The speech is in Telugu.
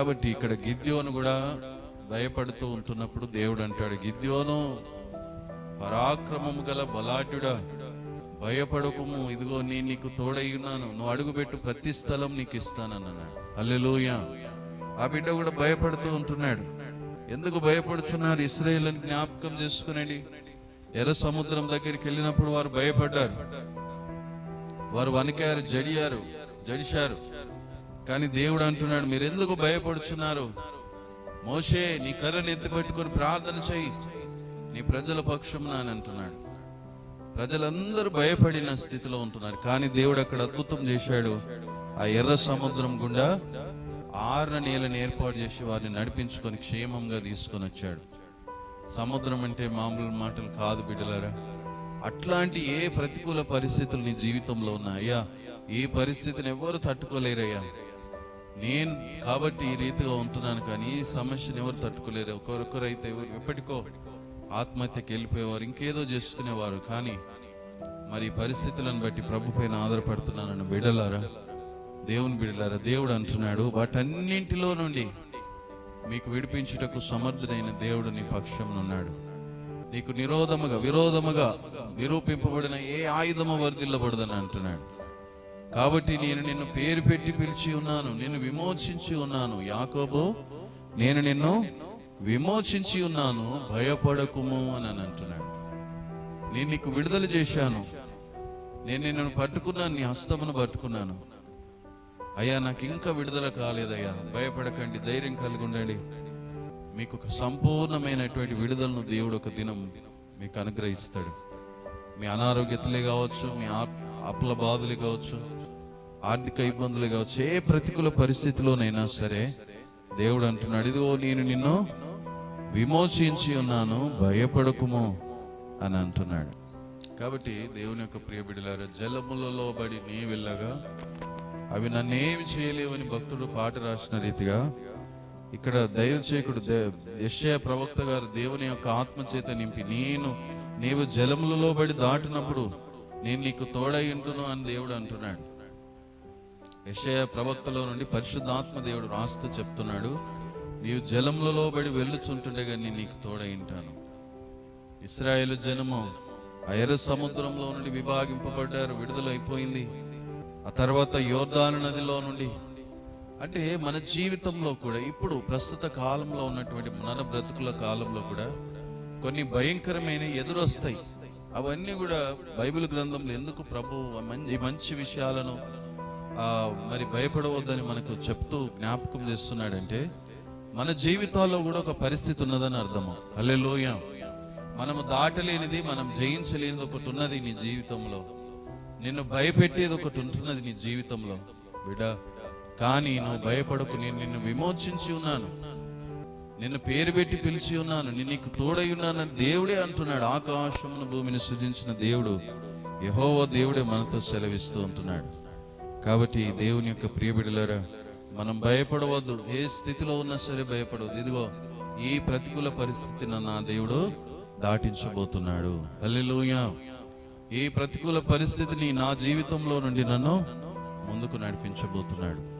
కాబట్టి ఇక్కడ గిద్యోను కూడా భయపడుతూ ఉంటున్నప్పుడు దేవుడు అంటాడు గిద్యోను పరాక్రమము గల బలాటుడా భయపడకుము. ఇదిగో నేను నీకు తోడై ఉన్నాను నువ్వు అడుగుపెట్టు ప్రతి స్థలం నీకు ఇస్తానన్నాడు. అల్లెలోయ ఆ బిడ్డ కూడా భయపడుతూ ఉంటున్నాడు. ఎందుకు భయపడుతున్నారు? ఇస్రాయేల్ని జ్ఞాపకం చేసుకునండి. ఎర్ర సముద్రం దగ్గరికి వెళ్ళినప్పుడు వారు భయపడ్డారు. వారు వణికారు జడియారు జడిశారు. కానీ దేవుడు అంటున్నాడు మీరు ఎందుకు భయపడుచున్నారు? మోషే నీ కర్రను ఎత్తి పెట్టుకొని ప్రార్థన చెయ్యి నీ ప్రజల పక్షం అని అంటున్నాడు. ప్రజలందరూ భయపడిన స్థితిలో ఉంటున్నారు. కానీ దేవుడు అక్కడ అద్భుతం చేశాడు. ఆ ఎర్ర సముద్రం గుండా ఆరున నేలని ఏర్పాటు చేసి వారిని నడిపించుకొని క్షేమంగా తీసుకొని వచ్చాడు. సముద్రం అంటే మామూలు మాటలు కాదు బిడ్డలారా. అట్లాంటి ఏ ప్రతికూల పరిస్థితులు నీ జీవితంలో ఉన్నాయా ఈ పరిస్థితిని ఎవరు తట్టుకోలేరయ్యా. నేను కాబట్టి ఈ రీతిగా ఉంటున్నాను కానీ ఈ సమస్యను ఎవరు తట్టుకోలేరు. ఒకరొకరైతే ఎవరు ఎప్పటికో ఆత్మహత్యకి వెళ్ళిపోయేవారు ఇంకేదో చేసుకునేవారు. కానీ మరి పరిస్థితులను బట్టి ప్రభు పైన ఆధారపడుతున్నానని బిడలారా దేవుని బిడలారా దేవుడు అంటున్నాడు వాటన్నింటిలో నుండి మీకు విడిపించుటకు సమర్థుడైన దేవుడు నీ పక్షం ఉన్నాడు. నీకు నిరోధముగా విరోధముగా నిరూపింపబడిన ఏ ఆయుధము వర్దిల్లబడదని అంటున్నాడు. కాబట్టి నేను నిన్ను పేరు పెట్టి పిలిచి ఉన్నాను నిన్ను విమోచించి ఉన్నాను. యాకోబు నేను నిన్ను విమోచించి ఉన్నాను భయపడకుము అని అని అంటున్నాడు. నేను నీకు విడుదల చేశాను. నేను నిన్ను పట్టుకున్నాను నీ హస్తమును పట్టుకున్నాను. అయ్యా నాకు ఇంకా విడుదల కాలేదయ్యా. భయపడకండి ధైర్యం కలిగి ఉండండి. మీకు ఒక సంపూర్ణమైనటువంటి విడుదలను దేవుడు ఒక దినం మీకు అనుగ్రహిస్తాడు. మీ అనారోగ్యతలే కావచ్చు మీ ఆప్- అప్పుల బాధలు కావచ్చు ఆర్థిక ఇబ్బందులు కావచ్చు ఏ ప్రతికూల పరిస్థితిలోనైనా సరే దేవుడు అంటున్నాడు ఇదిగో నేను నిన్ను విమోచించి ఉన్నాను భయపడకుము అని అంటున్నాడు. కాబట్టి దేవుని యొక్క ప్రియ బిడ్డలారా జలములలో బడి నీ వెళ్ళగా అవి నన్నేమి చేయలేవని భక్తుడు పాట రాసిన రీతిగా ఇక్కడ దైవచేకుడు యశయ ప్రవక్త గారు దేవుని యొక్క ఆత్మ చేత నింపి నేను నీవు జలములలో బడి దాటినప్పుడు నేను నీకు తోడై ఉంటును అని దేవుడు అంటున్నాడు. యెషయా ప్రవక్తలో నుండి పరిశుద్ధాత్మ దేవుడు రాస్తూ చెప్తున్నాడు నీవు జలములలో బడి వెళ్ళుచుంటుండగా నేను నీకు తోడైంటాను ఇస్రాయేల్ జనము ఆ సముద్రంలో నుండి విభాగింపబడ్డారు విడుదలైపోయింది. ఆ తర్వాత యోర్దాను నదిలో నుండి అంటే మన జీవితంలో కూడా ఇప్పుడు ప్రస్తుత కాలంలో ఉన్నటువంటి మన బ్రతుకుల కాలంలో కూడా కొన్ని భయంకరమైన ఎదురొస్తాయి. అవన్నీ కూడా బైబిల్ గ్రంథంలో ఎందుకు ప్రభు మంచి మంచి విషయాలను మరి భయపడవద్దని మనకు చెప్తూ జ్ఞాపకం చేస్తున్నాడంటే మన జీవితాల్లో కూడా ఒక పరిస్థితి ఉన్నదని అర్థము అల్లెలోయ మనము దాటలేనిది మనం జయించలేనిది ఒకటి ఉన్నది నీ జీవితంలో. నిన్ను భయపెట్టేది ఒకటి ఉంటున్నది నీ జీవితంలో. బిడ కానీ నువ్వు భయపడకు నేను నిన్ను విమోచించి ఉన్నాను. నిన్ను పేరు పెట్టి పిలిచి ఉన్నాను. నేను నీకు తోడై ఉన్నానని దేవుడే అంటున్నాడు. ఆకాశమును భూమిని సృజించిన దేవుడు యహోవో దేవుడే మనతో సెలవిస్తూ ఉంటున్నాడు. కాబట్టి దేవుని యొక్క ప్రియబిడలరా మనం భయపడవద్దు. ఏ స్థితిలో ఉన్నా సరే భయపడవద్దు. ఇదిగో ఈ ప్రతికూల పరిస్థితిని నా దేవుడు దాటించబోతున్నాడు. అల్లెలుయా ఈ ప్రతికూల పరిస్థితిని నా జీవితంలో నుండి నన్ను ముందుకు నడిపించబోతున్నాడు.